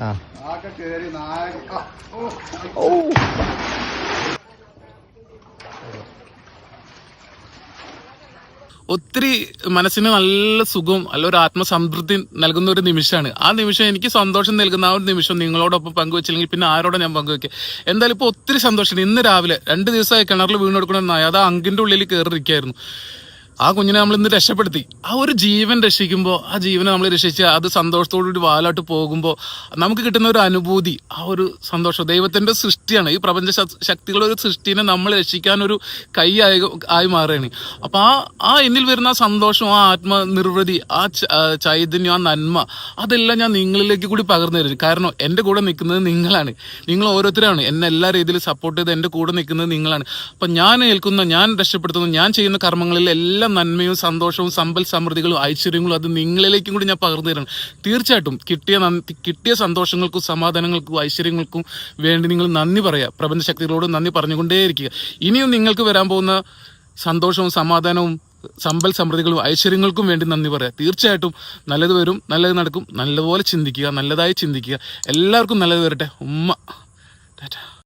ആ. ആകെ കേറി നായ ഓ, ഒത്തിരി മനസ്സിന് നല്ല സുഖം അല്ല ഒരു ആത്മസംതൃപ്തി നൽകുന്ന ഒരു നിമിഷമാണ്. ആ നിമിഷം എനിക്ക് സന്തോഷം നൽകുന്ന ആ ഒരു നിമിഷം നിങ്ങളോടൊപ്പം പങ്കുവെച്ചില്ലെങ്കിൽ പിന്നെ ആരോടെ ഞാൻ പങ്കുവെക്കുക? എന്തായാലും ഇപ്പോൾ ഒത്തിരി സന്തോഷം ഇന്ന് രാവിലെ രണ്ട് ദിവസമായി കിണറിൽ വീണ് കൊടുക്കണമെന്നായി നായ അത് അങ്കിന്റെ ഉള്ളിൽ കയറിയിരിക്കുകയായിരുന്നു. ആ കുഞ്ഞിനെ നമ്മൾ ഇന്ന് രക്ഷപ്പെടുത്തി. ആ ഒരു ജീവൻ രക്ഷിക്കുമ്പോൾ ആ ജീവനെ നമ്മൾ രക്ഷിച്ച് അത് സന്തോഷത്തോടുകൂടി വാലോട്ട് പോകുമ്പോൾ നമുക്ക് കിട്ടുന്ന ഒരു അനുഭൂതി ആ ഒരു സന്തോഷം. ദൈവത്തിന്റെ സൃഷ്ടിയാണ്. ഈ പ്രപഞ്ച ശക്തികളുടെ ഒരു സൃഷ്ടിനെ നമ്മൾ രക്ഷിക്കാൻ ഒരു കൈ ആയി ആയി മാറുകയാണ്. അപ്പോൾ ആ ആ എന്നിൽ വരുന്ന ആ സന്തോഷം ആ ആത്മനിർവൃതി ആ ചൈതന്യം ആ നന്മ അതെല്ലാം ഞാൻ നിങ്ങളിലേക്ക് കൂടി പകർന്നു തരും. കാരണം എന്റെ കൂടെ നിൽക്കുന്നത് നിങ്ങളാണ്. നിങ്ങൾ ഓരോരുത്തരാണ്. എന്നെ എല്ലാ രീതിയിലും സപ്പോർട്ട് ചെയ്ത് എന്റെ കൂടെ നിൽക്കുന്നത് നിങ്ങളാണ്. അപ്പം ഞാൻ ഏൽക്കുന്ന ഞാൻ രക്ഷപ്പെടുത്തുന്ന ഞാൻ ചെയ്യുന്ന കർമ്മങ്ങളിൽ എല്ലാ നന്മയും സന്തോഷവും സമ്പൽ സമൃദ്ധികളും ഐശ്വര്യങ്ങളും അത് നിങ്ങളിലേക്കും കൂടി ഞാൻ പകർന്നു തരണം. തീർച്ചയായിട്ടും കിട്ടിയ കിട്ടിയ സന്തോഷങ്ങൾക്കും സമാധാനങ്ങൾക്കും ഐശ്വര്യങ്ങൾക്കും വേണ്ടി നിങ്ങൾ നന്ദി പറയുക പ്രപഞ്ചശക്തികളോട് നന്ദി പറഞ്ഞുകൊണ്ടേയിരിക്കുക. ഇനിയും നിങ്ങൾക്ക് വരാൻ പോകുന്ന സന്തോഷവും സമാധാനവും സമ്പൽ സമൃദ്ധികളും ഐശ്വര്യങ്ങൾക്കും വേണ്ടി നന്ദി പറയാം. തീർച്ചയായിട്ടും നല്ലത് വരും നല്ലത് നടക്കും. നല്ലതുപോലെ ചിന്തിക്കുക നല്ലതായി ചിന്തിക്കുക. എല്ലാവർക്കും നല്ലത് വരട്ടെ. ഉമ്മ.